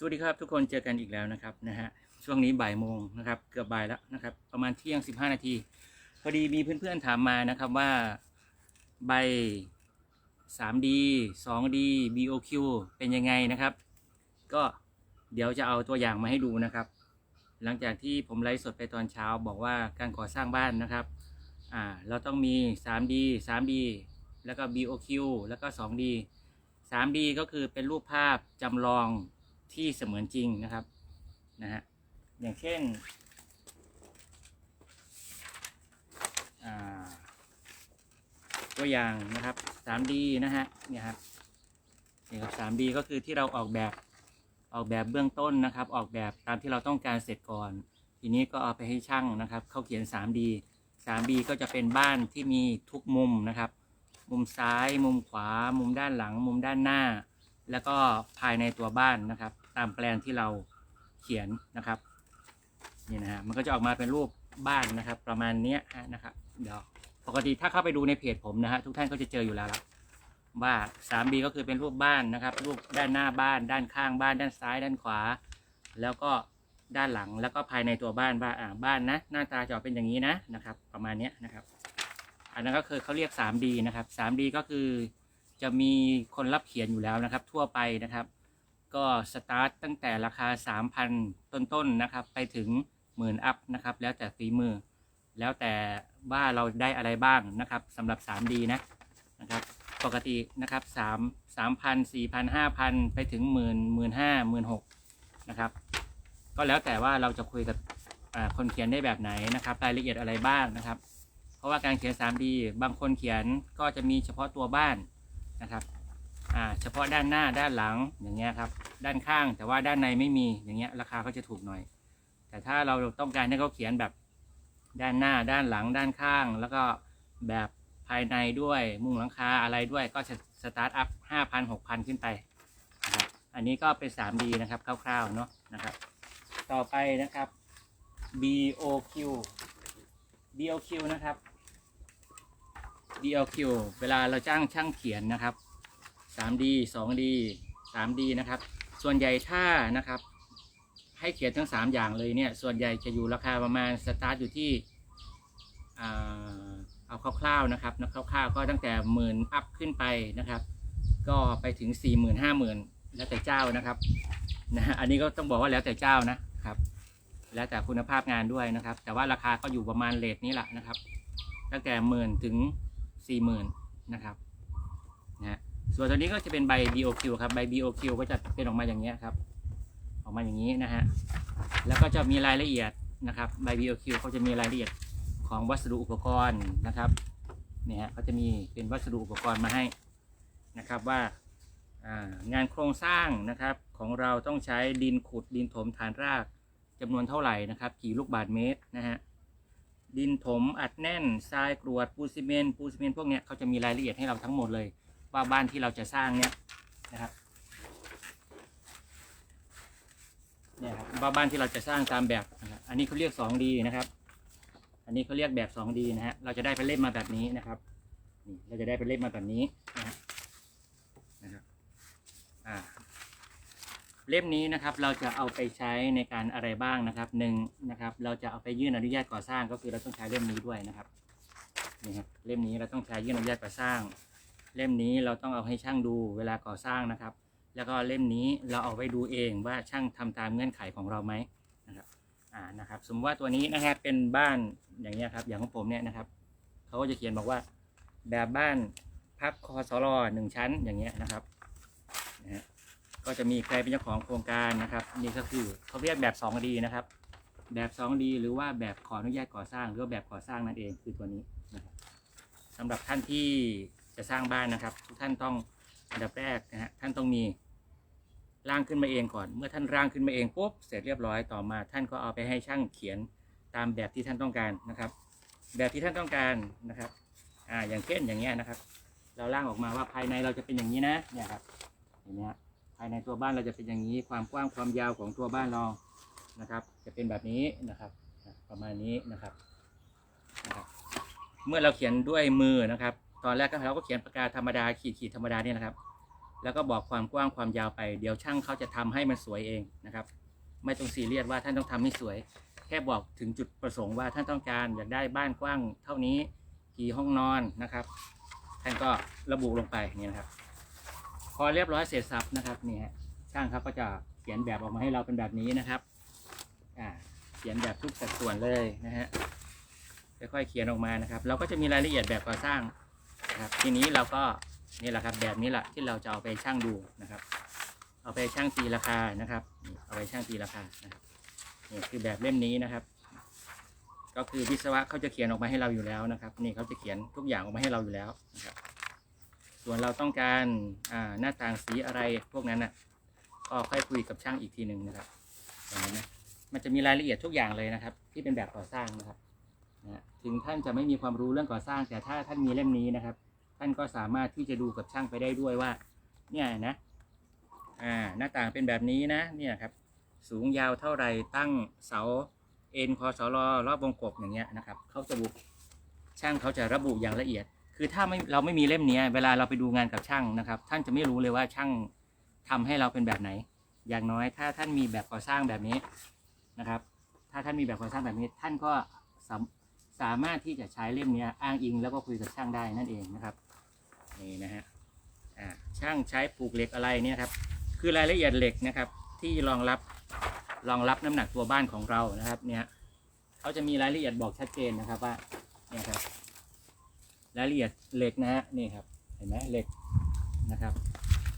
สวัสดีครับทุกคนเจอกันอีกแล้วนะครับนะฮะช่วงนี้บ่ายโมงนะครับเกือบบ่ายแล้วนะครับประมาณเที่ยง 15 นาที พอดีมีเพื่อนๆถามมานะครับว่าใบ 3D 2D BOQ เป็นยังไงนะครับ ก็เดี๋ยวจะเอาตัวอย่างมาให้ดูนะครับ หลังจากที่ผมไลฟ์สดไปตอนเช้าบอกว่าการก่อสร้างบ้านนะครับอ่าเราต้องมี 3D 3D แล้วก็ BOQ แล้วก็ 2D 3D ก็คือเป็นรูปภาพจำลอง ที่เสมือนจริงนะครับนะฮะอย่างเช่นตัวอย่างนะครับ 3D นะฮะเนี่ยครับนี่ครับ 3D ก็คือที่เราออกแบบออกแบบเบื้องต้นนะครับ ออกแบบตามที่เราต้องการเสร็จก่อน ทีนี้ก็เอาไปให้ช่างนะครับ เขาเขียน 3D 3D ก็จะเป็นบ้านที่มีทุกมุมนะครับ มุมซ้าย มุมขวา มุมด้านหลัง มุมด้านหน้า แล้วก็ภายในตัวบ้านนะครับ ตามแปลนที่เราเขียนนะครับนี่นะฮะมันก็จะออกมาเป็นรูปบ้านนะครับ ประมาณนี้นะครับ เดี๋ยวปกติถ้าเข้าไปดูในเพจผมนะฮะทุกท่านก็จะเจออยู่แล้วละว่า 3D ก็คือเป็นรูปบ้านนะครับ รูปด้านหน้าบ้าน ด้านข้างบ้าน ด้านซ้าย ด้านขวา แล้วก็ด้านหลังแล้วก็ภายในตัวบ้านว่าอ่าบ้านนะ หน้าตาจะออกเป็นอย่างนี้นะนะครับ ประมาณนี้นะครับ อันนั้นก็คือเขาเรียก 3D นะครับ 3D ก็คือจะมีคนรับเขียนอยู่แล้วนะครับ ทั่วไปนะครับ ก็สตาร์ตตั้งแต่ราคา 3,000 ต้นๆนะครับ ไปถึงหมื่นอัพนะครับ แล้วแต่ฝีมือ แล้วแต่ว่าเราได้อะไรบ้างนะครับสำหรับ 3D นะนะครับ ปกตินะครับ3 3,000 4,000 5,000 ไปถึงหมื่นหมื่นห้าหมื่นหกนะครับ ก็แล้วแต่ว่าเราจะคุยกับคนเขียนได้แบบไหนนะครับ รายละเอียดอะไรบ้างนะครับ เพราะว่าการเขียน 3D บางคนเขียนก็จะมีเฉพาะตัวบ้านนะครับ อ่าเฉพาะด้านหน้าด้านหลังอย่างเงี้ยครับ ด้านข้างแต่ว่าด้านในไม่มีอย่างเงี้ยราคาก็จะถูกหน่อย แต่ถ้าเราต้องการให้เขาเขียนแบบด้านหน้าด้านหลังด้านข้าง แล้วก็แบบภายในด้วยมุงหลังคาอะไรด้วยก็จะสตาร์ทอัพห้าพันหกพันขึ้นไปนะครับอันนี้ก็เป็น 3D นะครับคร่าวๆเนาะนะครับ ต่อไปนะครับ BOQ BOQ นะครับ DLQ เวลาเราจ้างช่างเขียนนะครับ 3D 2D 3D นะครับ ส่วนใหญ่ถ้านะครับ ให้เขียนทั้ง 3 อย่างเลยเนี่ย ส่วนใหญ่จะอยู่ราคาประมาณสตาร์ทอยู่ที่เอาคร่าวๆนะครับนะคร่าวๆ ก็ตั้งแต่หมื่นอัพขึ้นไปนะครับ ก็ไปถึง 4 0 0 0 0 5 0 0 0 0 แล้วแต่เจ้านะครับนะฮะอันนี้ก็ต้องบอกว่าแล้วแต่เจ้านะครับ แล้วแต่คุณภาพงานด้วยนะครับ แต่ว่าราคาก็อยู่ประมาณเลทนี้แหละนะครับ ตั้งแต่หมื่นถึงสี่หมื่นนะครับ ส่วนตัวนี้ก็จะเป็นใบ BOQ ครับ ใบ BOQ ก็จะเป็นออกมาอย่างเงี้ยครับ ออกมาอย่างนี้นะฮะ แล้วก็จะมีรายละเอียดนะครับ ใบ BOQ เขาจะมีรายละเอียดของวัสดุอุปกรณ์นะครับเนี่ยฮะเขาจะมีเป็นวัสดุอุปกรณ์มาให้นะครับว่าอ่างานโครงสร้างนะครับของเราต้องใช้ดินขุดดินถมฐานรากจำนวนเท่าไหร่นะครับ กี่ลูกบาทเมตรนะฮะดินถมอัดแน่นทรายกรวดปูนซีเมนต์ปูนซีเมนต์พวกเนี้ยเขาจะมีรายละเอียดให้เราทั้งหมดเลย ว่าบ้านที่เราจะสร้างเนี้ยนะครับเนี่ยครับว่าบ้านที่เราจะสร้างตามแบบนะครับอันนี้เขาเรียก 2D นะครับ อันนี้เขาเรียกแบบ 2D นะฮะเราจะได้เป็นเล่มมาแบบนี้นะครับนี่เราจะได้เป็นเล่มมาแบบนี้นะฮะนะครับอ่าเล่มนี้นะครับเราจะเอาไปใช้ในการอะไรบ้างนะครับหนึ่งนะครับ เราจะเอาไปยื่นอนุญาตก่อสร้างก็คือเราต้องใช้เล่มนี้ด้วยนะครับนี่ครับเล่มนี้เราต้องใช้ยื่นอนุญาตก่อสร้าง เล่มนี้เราต้องเอาให้ช่างดูเวลาก่อสร้างนะครับ แล้วก็เล่มนี้เราเอาไว้ดูเองว่าช่างทำตามเงื่อนไขของเราไหมนะครับอ่านะครับสมมติว่าตัวนี้นะครับเป็นบ้านอย่างเงี้ยครับอย่างของผมเนี่ยนะครับเขาก็จะเขียนบอกว่า แบบบ้านพักคอสลหนึ่งชั้นอย่างเงี้ยนะครับนะฮะก็จะมีใครเป็นเจ้าของโครงการนะครับ นี่ก็คือเขาเรียกแบบ 2D นะครับ แบบ 2D หรือว่าแบบขออนุญาตก่อสร้างหรือแบบก่อสร้างนั่นเองคือตัวนี้นะครับสำหรับท่านที่ จะสร้างบ้านนะครับ ทุกท่านต้องอันดับแรกนะฮะท่านต้องมีร่างขึ้นมาเองก่อน เมื่อท่านร่างขึ้นมาเองปุ๊บเสร็จเรียบร้อยต่อมา ท่านก็เอาไปให้ช่างเขียนตามแบบที่ท่านต้องการนะครับ แบบที่ท่านต้องการนะครับอ่าอย่างเช่นอย่างเงี้ยนะครับ เราร่างออกมาว่าภายในเราจะเป็นอย่างนี้นะเนี่ยครับอย่างเงี้ยภายในตัวบ้านเราจะเป็นอย่างนี้ ความกว้างความยาวของตัวบ้านเรานะครับ จะเป็นแบบนี้นะครับ ประมาณนี้นะครับนะครับ เมื่อเราเขียนด้วยมือนะครับ ตอนแรกก็เราก็เขียนปากกาธรรมดาขีดขีดธรรมดาเนี่ยนะครับ แล้วก็บอกความกว้างความยาวไป เดี๋ยวช่างเขาจะทำให้มันสวยเองนะครับ ไม่ต้องซีเรียสว่าท่านต้องทำให้สวย แค่บอกถึงจุดประสงค์ว่าท่านต้องการอยากได้บ้านกว้างเท่านี้กี่ห้องนอนนะครับ ท่านก็ระบุลงไปนี่นะครับ พอเรียบร้อยเสร็จสับนะครับนี่ฮะช่างเขาก็จะเขียนแบบออกมาให้เราเป็นแบบนี้นะครับอ่าเขียนแบบทุกสัดส่วนเลยนะฮะค่อยๆเขียนออกมานะครับ เราก็จะมีรายละเอียดแบบก่อสร้าง นะครับ ทีนี้เราก็นี่แหละครับ แบบนี้แหละที่เราจะเอาไปช่างดูนะครับ เอาไปช่างตีราคานะครับ เอาไปช่างตีราคานะครับนี่คือแบบเล่มนี้นะครับ ก็คือวิศวะเขาจะเขียนออกมาให้เราอยู่แล้วนะครับ นี่เขาจะเขียนทุกอย่างออกมาให้เราอยู่แล้วนะครับ ส่วนเราต้องการอ่าหน้าต่างสีอะไรพวกนั้นน่ะก็ค่อยคุยกับช่างอีกทีหนึ่งนะครับเห็นไหมนะมันจะมีรายละเอียดทุกอย่างเลยนะครับ ที่เป็นแบบก่อสร้างนะครับถึงท่านจะไม่มีความรู้เรื่องก่อสร้าง แต่ถ้าท่านมีเล่มนี้นะครับ ท่านก็สามารถที่จะดูกับช่างไปได้ด้วยว่า เนี่ยนะ อ่า หน้าต่างเป็นแบบนี้นะ เนี่ยครับ สูงยาวเท่าไรตั้งเสาเอ็นคอสลรอบวงกบอย่างเงี้ยนะครับเขาจะบุช่างเขาจะระบุอย่างละเอียด คือถ้าไม่เราไม่มีเล่มนี้เวลาเราไปดูงานกับช่างนะครับ ท่านจะไม่รู้เลยว่าช่างทำให้เราเป็นแบบไหน อย่างน้อยถ้าท่านมีแบบก่อสร้างแบบนี้นะครับ ถ้าท่านมีแบบก่อสร้างแบบนี้ ท่านก็สามารถที่จะใช้เล่มนี้อ้างอิงแล้วก็คุยกับช่างได้นั่นเองนะครับ นี่นะฮะอ่าช่างใช้ปลูกเหล็กอะไรเนี่ยครับ คือรายละเอียดเหล็กนะครับ ที่รองรับรองรับน้ำหนักตัวบ้านของเรานะครับเนี่ยเขาจะมีรายละเอียดบอกชัดเจนนะครับว่าเนี่ยครับ รายละเอียดเหล็กนะฮะนี่ครับ เห็นไหมเหล็กนะครับ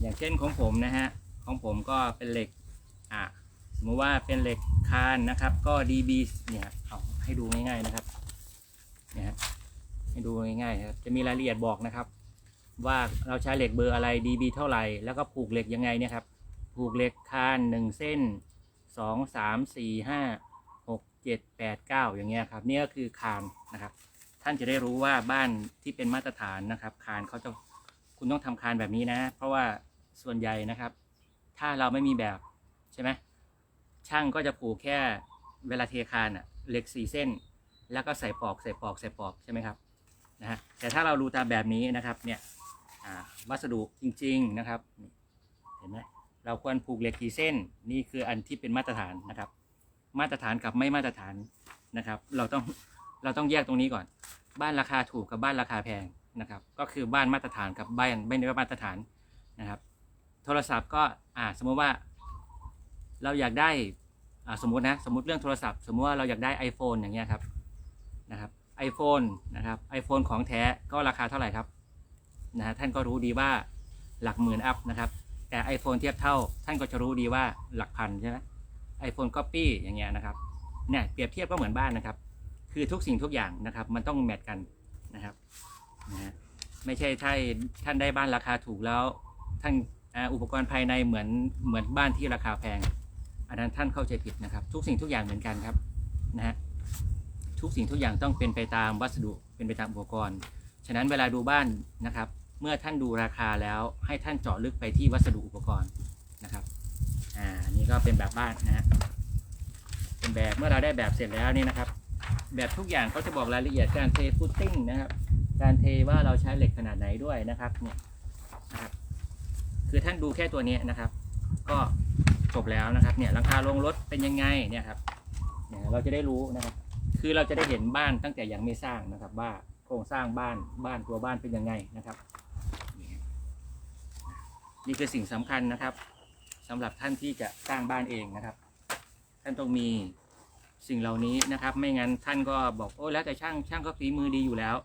อย่างเช่นของผมนะฮะของผมก็เป็นเหล็กอะสมมติว่าเป็นเหล็กคานนะครับ ก็ db เนี่ยเอาให้ดูง่ายๆนะครับเนี่ยให้ดูง่ายๆครับจะมีรายละเอียดบอกนะครับ ว่าเราใช้เหล็กเบอร์อะไร db เท่าไหร่ แล้วก็ผูกเหล็กยังไงเนี่ยครับ ผูกเหล็กคานหนึ่งเส้นสองสามสี่ห้าหกเจ็ดแปดเก้าอย่างเงี้ยครับนี่ก็คือคานนะครับ ท่านจะได้รู้ว่าบ้านที่เป็นมาตรฐานนะครับ คานเขาจะคุณต้องทำคานแบบนี้นะ เพราะว่าส่วนใหญ่นะครับ ถ้าเราไม่มีแบบใช่ไหมช่างก็จะผูกแค่เวลาเทคานอะเหล็กสี่เส้น แล้วก็ใส่ปอกใส่ปอกใส่ปอกใช่ไหมครับนะฮะแต่ถ้าเราดูตามแบบนี้นะครับเนี่ย วัสดุจริง ๆนะครับ เห็นไหมเราควรผูกเหล็กกี่เส้นนี่คืออันที่เป็นมาตรฐานนะครับ มาตรฐานกับไม่มาตรฐานนะครับ เราต้องเราต้องแยกตรงนี้ก่อน บ้านราคาถูกกับบ้านราคาแพงนะครับ ก็คือบ้านมาตรฐานกับบ้านไม่ได้มาตรฐานนะครับ โทรศัพท์ก็อ่าสมมติว่า เราอยากได้อ่าสมมตินะสมมติเรื่องโทรศัพท์ สมมติว่าเราอยากได้ iPhone อย่างเงี้ยครับนะครับ iPhone นะครับ iPhone ของแท้ก็ราคาเท่าไหร่ครับ นะฮะท่านก็รู้ดีว่าหลักหมื่นอัพนะครับ แต่ iPhone เทียบเท่า ท่านก็จะรู้ดีว่าหลักพันใช่ไหม iPhone Copy อย่างเงี้ยนะครับเนี่ยเปรียบเทียบก็เหมือนบ้านนะครับ คือทุกสิ่งทุกอย่างนะครับ มันต้องแมทกันนะครับนะฮะไม่ใช่ถ้าท่านได้บ้านราคาถูกแล้ว ท่านอุปกรณ์ภายในเหมือนเหมือนบ้านที่ราคาแพง อันนั้นท่านเข้าใจผิดนะครับ ทุกสิ่งทุกอย่างเหมือนกันครับนะฮะทุกสิ่งทุกอย่างต้องเป็นไปตามวัสดุเป็นไปตามอุปกรณ์ ฉะนั้นเวลาดูบ้านนะครับ เมื่อท่านดูราคาแล้วให้ท่านเจาะลึกไปที่วัสดุอุปกรณ์นะครับ อ่านี่ก็เป็นแบบบ้านนะฮะเป็นแบบเมื่อเราได้แบบเสร็จแล้วนี่นะครับ แบบทุกอย่างเขาจะบอกรายละเอียดการเทฟุตติ้งนะครับ การเทว่าเราใช้เหล็กขนาดไหนด้วยนะครับเนี่ยนะครับ คือท่านดูแค่ตัวนี้นะครับ ก็จบแล้วนะครับ เนี่ยหลังคาลงรถเป็นยังไงเนี่ยครับ เนี่ยเราจะได้รู้นะครับ คือเราจะได้เห็นบ้านตั้งแต่ยังไม่สร้างนะครับ ว่าโครงสร้างบ้านบ้านตัวบ้านเป็นยังไงนะครับนี่ครับ นี่คือสิ่งสำคัญนะครับสำหรับท่านที่จะสร้างบ้านเองนะครับ ท่านต้องมีสิ่งเหล่านี้นะครับ ไม่งั้นท่านก็บอกโอ้แล้วแต่ช่างช่างก็ฝีมือดีอยู่แล้ว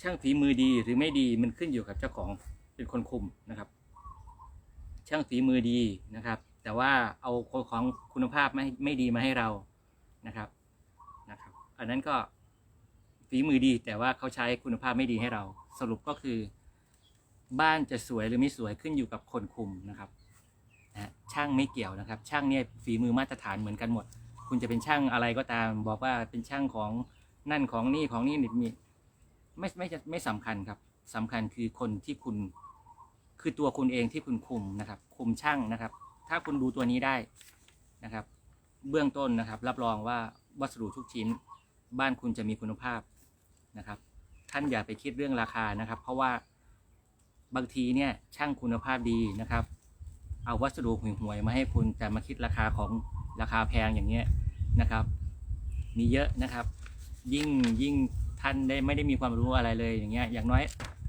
ช่างฝีมือดีหรือไม่ดีมันขึ้นอยู่กับเจ้าของเป็นคนคุมนะครับ ช่างฝีมือดีนะครับ แต่ว่าเอาของคุณภาพไม่ไม่ดีมาให้เรานะครับนะครับ อันนั้นก็ฝีมือดีแต่ว่าเขาใช้คุณภาพไม่ดีให้เรา สรุปก็คือ บ้านจะสวยหรือไม่สวยขึ้นอยู่กับคนคุมนะครับนะช่างไม่เกี่ยวนะครับ ช่างเนี่ยฝีมือมาตรฐานเหมือนกันหมด คุณจะเป็นช่างอะไรก็ตาม บอกว่าเป็นช่างของนั่นของนี่ของนี่นี่มีไม่ไม่จะไม่สำคัญครับสำคัญคือคนที่คุณคือตัวคุณเองที่คุณคุมนะครับ คุมช่างนะครับ ถ้าคุณดูตัวนี้ได้นะครับ เบื้องต้นนะครับ รับรองว่าวัสดุทุกชิ้น บ้านคุณจะมีคุณภาพนะครับ ท่านอย่าไปคิดเรื่องราคานะครับ เพราะว่า บางทีเนี่ยช่างคุณภาพดีนะครับ เอาวัสดุห่วยๆมาให้คุณแต่มาคิดราคาของราคาแพงอย่างเงี้ยนะครับ มีเยอะนะครับ ยิ่งยิ่งท่านได้ไม่ได้มีความรู้อะไรเลยอย่างเงี้ยอย่างน้อย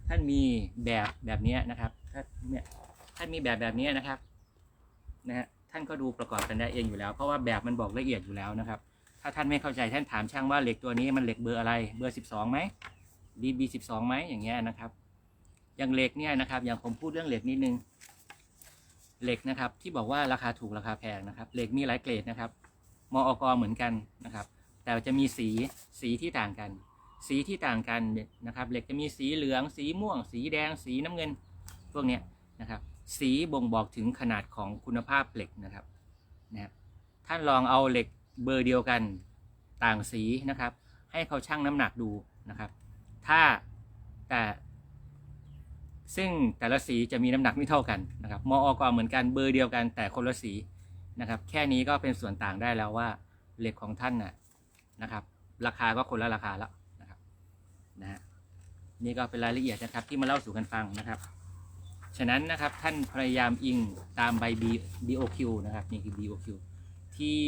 ท่านมีแบบแบบนี้นะครับถ้าเนี่ยท่านมีแบบแบบนี้นะครับนะฮะท่านก็ดูประกอบกันได้เองอยู่แล้ว เพราะว่าแบบมันบอกละเอียดอยู่แล้วนะครับ ถ้าท่านไม่เข้าใจท่านถามช่างว่าเหล็กตัวนี้มันเหล็กเบอร์อะไรเบอร์สิบสองไหม DB สิบสองไหมอย่างเงี้ยนะครับ อย่างเหล็กเนี่ยนะครับ อย่างผมพูดเรื่องเหล็กนิดนึง เหล็กนะครับ ที่บอกว่าราคาถูกราคาแพงนะครับ เหล็กมีหลายเกรดนะครับ มออกเหมือนกันนะครับ แต่จะมีสีสีที่ต่างกัน สีที่ต่างกันนะครับ เหล็กจะมีสีเหลือง สีม่วง สีแดง สีน้ำเงิน พวกเนี้ยนะครับ สีบ่งบอกถึงขนาดของคุณภาพเหล็กนะครับนะครับท่านลองเอาเหล็กเบอร์เดียวกันต่างสีนะครับ ให้เขาชั่งน้ำหนักดูนะครับ ถ้าแต่ ซึ่งแต่ละสีจะมีน้ำหนักไม่เท่ากันนะครับมอก็เหมือนกันเบอร์เดียวกันแต่คนละสีนะครับ แค่นี้ก็เป็นส่วนต่างได้แล้วว่าเหล็กของท่านน่ะนะครับ ราคาก็คนละราคาแล้วนะครับนะฮะนี่ก็เป็นรายละเอียดนะครับที่มาเล่าสู่กันฟังนะครับ ฉะนั้นนะครับท่านพยายามอิงตามใบ BOQ นะครับนี่คือ BOQ ที่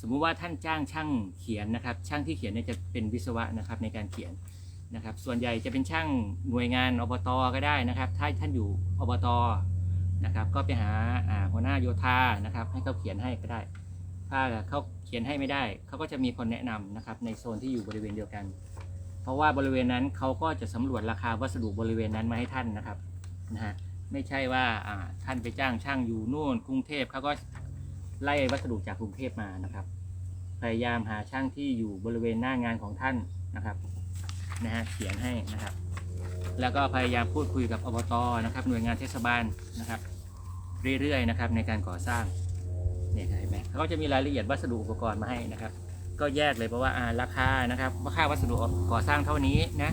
สมมุติว่าท่านจ้างช่างเขียนนะครับ ช่างที่เขียนเนี่ยจะเป็นวิศวะนะครับในการเขียน นะครับ ส่วนใหญ่จะเป็นช่างหน่วยงานอบตก็ได้นะครับ ถ้าท่านอยู่อบตนะครับ ก็ไปหาหัวหน้าโยธานะครับ ให้เขาเขียนให้ก็ได้ ถ้าเขาเขียนให้ไม่ได้ เขาก็จะมีคนแนะนำนะครับ ในโซนที่อยู่บริเวณเดียวกัน เพราะว่าบริเวณนั้นเขาก็จะสำรวจราคาวัสดุบริเวณนั้นมาให้ท่านนะครับนะฮะไม่ใช่ว่าท่านไปจ้างช่างอยู่นู่นกรุงเทพเขาก็ไล่วัสดุจากกรุงเทพมานะครับ พยายามหาช่างที่อยู่บริเวณหน้างานของท่านนะครับ นะฮะเขียนให้นะครับ แล้วก็พยายามพูดคุยกับอบตนะครับ หน่วยงานเทศบาลนะครับ เรื่อยๆนะครับในการก่อสร้างเนี่ยเห็นไหมเขาก็จะมีรายละเอียดวัสดุอุปกรณ์มาให้นะครับ ก็แยกเลยเพราะว่าอ่าราคานะครับว่าค่าวัสดุก่อสร้างเท่านี้นะ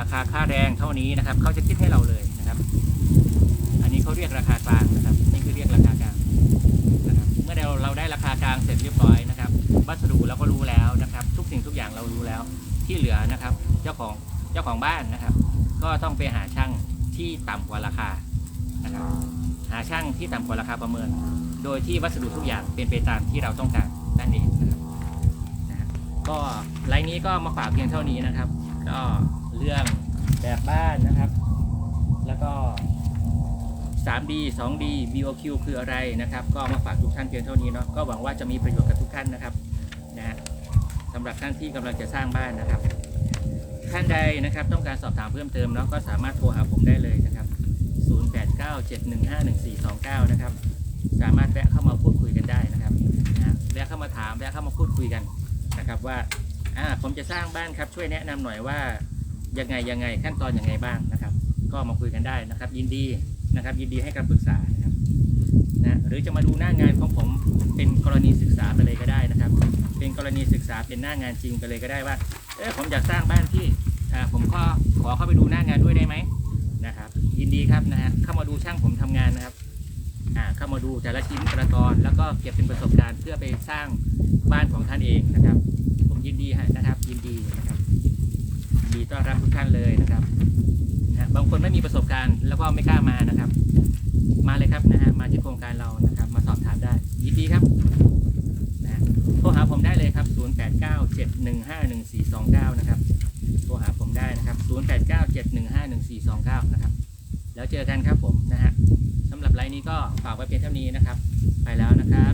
ราคาค่าแรงเท่านี้นะครับเขาจะคิดให้เราเลยนะครับ อันนี้เขาเรียกราคากลางนะครับนี่คือเรียกราคากลางนะครับเมื่อเราเราได้ราคากลางเสร็จเรียบร้อยนะครับ วัสดุเราก็รู้แล้วนะครับ ทุกสิ่งทุกอย่างเรารู้แล้ว ที่เหลือนะครับ เจ้าของเจ้าของบ้านนะครับ ก็ต้องไปหาช่างที่ต่ำกว่าราคานะครับหาช่างที่ต่ำกว่าราคาประเมิน โดยที่วัสดุทุกอย่างเป็นไปตามที่เราต้องการนั่นเองนะครับก็ไลน์นี้ก็มาฝากเพียงเท่านี้นะครับ ก็เรื่องแบบบ้านนะครับ แล้วก็ 3D 2D BOQ คืออะไรนะครับ ก็มาฝากทุกท่านเพียงเท่านี้เนาะก็หวังว่าจะมีประโยชน์กับทุกท่านนะครับนะฮะ สำหรับท่านที่กำลังจะสร้างบ้านนะครับ ท่านใดนะครับต้องการสอบถามเพิ่มเติมเนาะก็สามารถโทรหาผมได้เลยนะครับ 0897151429 นะครับ สามารถแวะเข้ามาพูดคุยกันได้นะครับนะแวะเข้ามาถามแวะเข้ามาพูดคุยกันนะครับว่าอ่าผมจะสร้างบ้านครับช่วยแนะนำหน่อยว่ายังไงยังไงขั้นตอนยังไงบ้างนะครับ ก็มาคุยกันได้นะครับ ยินดีนะครับ ยินดีให้คำปรึกษานะครับนะหรือจะมาดูหน้างานของผมเป็นกรณีศึกษาไปเลยก็ได้นะครับ เป็นกรณีศึกษาเป็นหน้างานจริงไปเลยก็ได้ว่า เออผมอยากสร้างบ้านที่อ่าผมก็ขอเข้าไปดูหน้างานด้วยได้ไหมนะครับ ยินดีครับนะฮะเข้ามาดูช่างผมทำงานนะครับอ่าเข้ามาดูแต่ละชิ้นแต่ละตอน แล้วก็เก็บเป็นประสบการณ์เพื่อไปสร้างบ้านของท่านเองนะครับ ผมยินดีฮะนะครับ ยินดีนะครับดีต้อนรับทุกท่านเลยนะครับนะฮะบางคนไม่มีประสบการณ์แล้วก็ไม่กล้ามานะครับ มาเลยครับนะฮะมาที่โครงการเรานะครับ มาสอบถามได้ยินดีครับ โทรหาผมได้เลยครับ 0897151429 นะครับ โทรหาผมได้นะครับ 0897151429 นะครับ แล้วเจอกันครับผมนะฮะสำหรับไลน์นี้ก็ฝากไว้เพียงเท่านี้นะครับ ไปแล้วนะครับ